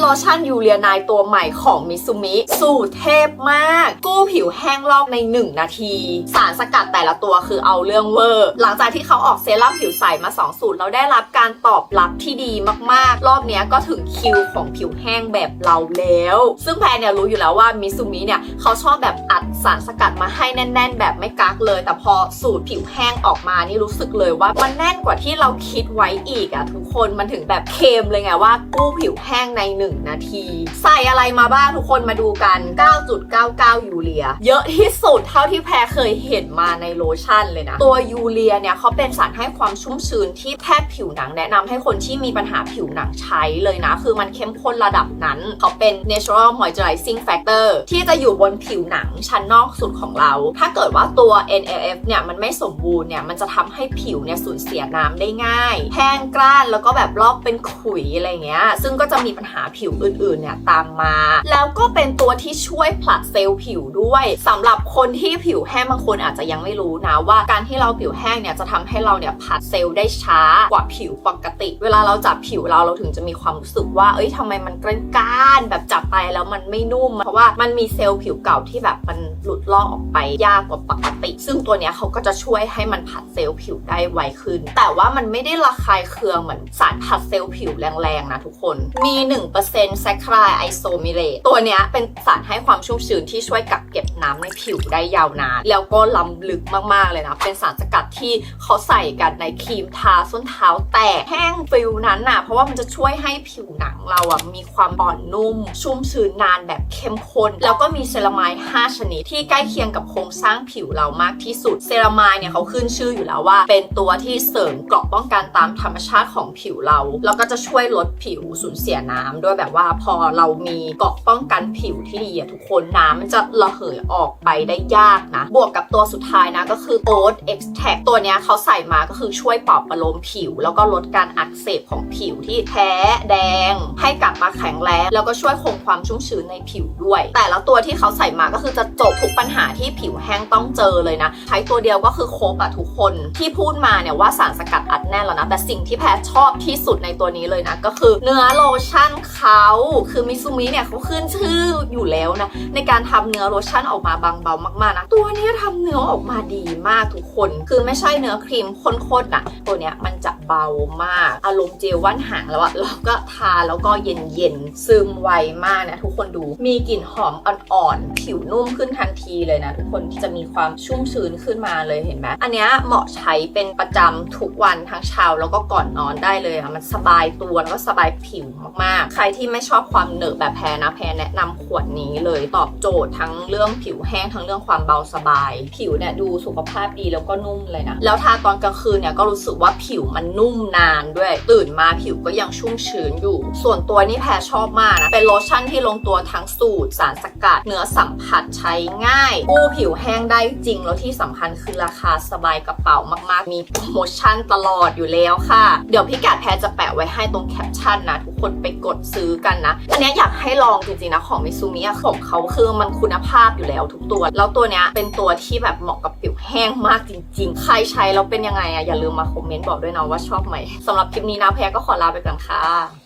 โลชั่นยูเลียนายตัวใหม่ของมิซูมิ สูตรเทพมาก กู้ผิวแห้งลอกใน 1 นาที สารสกัดแต่ละตัวคือเอาเรื่องเวอร์ หลังจากที่เขาออกเซรั่มผิวใสมา 2 สูตร เราได้รับการตอบรับที่ดีมากๆ รอบนี้ก็ถึงคิวของผิวแห้งแบบเราแล้ว ซึ่งแพรเนี่ยรู้อยู่แล้วว่ามิซูมิเนี่ยเขาชอบแบบอัด สารสกัดมาให้แน่น ๆ แบบไม่กักเลย แต่พอสูตรผิวแห้งออกมานี่รู้สึกเลยว่ามันแน่นกว่าที่เราคิดไว้อีกอะทุกคนมันถึงแบบเคลมเลยไงว่ากู้ผิวแห้งใน 1 นาที ใส่อะไรมาบ้างทุกคนมาดูกัน 9.99 ยูเรีย เยอะที่สุดเท่าที่แพรเคยเห็นมาในโลชั่นเลยนะ ตัวยูเรียเนี่ยเขาเป็นสารให้ความชุ่มชื้นที่แพทย์ผิวหนังแนะนำให้คนที่มีปัญหาผิวหนังใช้เลยนะ คือมันเข้มข้นระดับนั้นเขาเป็น natural moisturizing factor ที่จะอยู่บนผิวหนังชั้นนอกสุดของเรา ถ้าเกิดว่าตัว NLF เนี่ยมันไม่สมบูรณ์เนี่ยมันจะทำให้ผิวเนี่ยสูญเสียน้ำได้ง่าย แห้งกร้านแล้วก็แบบลอกเป็นขุยอะไรเงี้ย ซึ่งก็จะมีปัญหาผิวอื่นๆเนี่ยตามมา แล้วก็เป็นตัวที่ช่วยผลัดเซลล์ผิวด้วยสำหรับคนที่ผิวแห้งบางคนอาจจะยังไม่รู้นะว่าการที่เราผิวแห้งเนี่ยจะทำให้เราเนี่ยผลัดเซลล์ได้ช้ากว่าผิวปกติ เวลาเราจับผิวเราเราถึงจะมีความรู้สึกว่า เอ้ยทำไมมันกร้านแบบจับไปแล้วมันไม่นุ่ม เพราะว่ามันมีเซลล์ผิวเก่าที่แบบมันหลุดลอกออกไปยากกว่าปกติ ซึ่งตัวเนี้ยเขาก็จะช่วยให้มันผัดเซลล์ผิวได้ไวขึ้น แต่ว่ามันไม่ได้ระคายเคืองเหมือนสารผัดเซลล์ผิวแรงๆนะทุกคน มี 1%แซคลายไอโซมิเลตตัวเนี้ยเป็นสารให้ความชุ่มชื้นที่ช่วยกักเก็บน้ำในผิวได้ยาวนาน แล้วก็ล้ำลึกมากๆเลยนะ เป็นสารสกัดที่เขาใส่กันในครีมทาส้นเท้าแตกแห้งฟิลนั้นน่ะ เพราะว่ามันจะช่วยให้ผิวหนังเราอะมีความอ่อนนุ่ม ชุ่มชื้นนานแบบเข้มข้น แล้วก็มีเซรามาย5ชนิดที่ที่ใกล้เคียงกับโครงสร้างผิวเรามากที่สุด เซรามายเนี่ยเขาขึ้นชื่ออยู่แล้วว่า เป็นตัวที่เสริมเกราะป้องกันตามธรรมชาติของผิวเรา แล้วก็จะช่วยลดผิวสูญเสียน้ำด้วยแบบว่าพอเรามีเกราะป้องกันผิวที่ดีอะทุกคนน้ำมันจะระเหยออกไปได้ยากนะ บวกกับตัวสุดท้ายนะก็คือ Oat Extract ตัวเนี้ยเขาใส่มาก็คือช่วยปลอบประโลมผิว แล้วก็ลดการอักเสบของผิวที่แพ้แดง ให้กลับมาแข็งแรงแล้วก็ช่วยคงความชุ่มชื้นในผิวด้วย แต่ละตัวที่เขาใส่มาก็คือจะจบทุกปัญหาที่ผิวแห้งต้องเจอเลยนะ ใช้ตัวเดียวก็คือครบอะทุกคนที่พูดมาเนี่ยว่าสารสกัดอัดแน่นแล้วนะ แต่สิ่งที่แพทชอบที่สุดในตัวนี้เลยนะ ก็คือเนื้อโลชั่นเขาคือมิซูมิเนี่ยเขาขึ้นชื่ออยู่แล้วนะ ในการทำเนื้อโลชั่นออกมาบางเบามากๆนะ ตัวนี้ยทำเนื้อออกมาดีมากทุกคน คือไม่ใช่เนื้อครีมข้นๆนะตัวเนี้ยมันจะเบามาก อารมณ์เจลว่านหางแล้วอะแล้วก็ทาแล้วก็เย็นๆซึมไวมากนะทุกคนดูมีกลิ่นหอมอ่อนๆผิวนุ่มขึ้นค่ะทันทีเลยนะทุกคนที่จะมีความชุ่มชื้นขึ้นมาเลยเห็นไหมอันเนี้ยเหมาะใช้เป็นประจำทุกวันทั้งเช้าแล้วก็ก่อนนอนได้เลยอะมันสบายตัวแล้วก็สบายผิวมากๆ ใครที่ไม่ชอบความเหนอะแบบแพรนะแพรแนะนำขวดนี้เลยตอบโจทย์ทั้งเรื่องผิวแห้งทั้งเรื่องความเบาสบาย ผิวเนี่ยดูสุขภาพดีแล้วก็นุ่มเลยนะแล้วทาตอนกลางคืนเนี่ยก็รู้สึกว่าผิวมันนุ่มนานด้วย ตื่นมาผิวก็ยังชุ่มชื้นอยู่ ส่วนตัวนี่แพรชอบมากนะเป็นโลชั่นที่ลงตัวทั้งสูตรสารสกัดเนื้อสัมผัสใช้ง่ายกู้ผิวแห้งได้จริง แล้วที่สำคัญคือราคาสบายกระเป๋ามากๆ มีโปรโมชั่นตลอดอยู่แล้วค่ะ เดี๋ยวพี่กัดแพรจะแปะไว้ให้ตรงแคปชั่นนะ ทุกคนไปกดซื้อกันนะ อันเนี้ยอยากให้ลองจริงๆนะ ของมิซูมิอะของเขาคือมันคุณภาพอยู่แล้วทุกตัว แล้วตัวเนี้ยเป็นตัวที่แบบเหมาะกับผิวแห้งมากจริง ๆ ใครใช้แล้วเป็นยังไงอะอย่าลืมมาคอมเมนต์บอกด้วยนะว่าชอบไหมสำหรับคลิปนี้นะแพรก็ขอลาไปก่อนค่ะ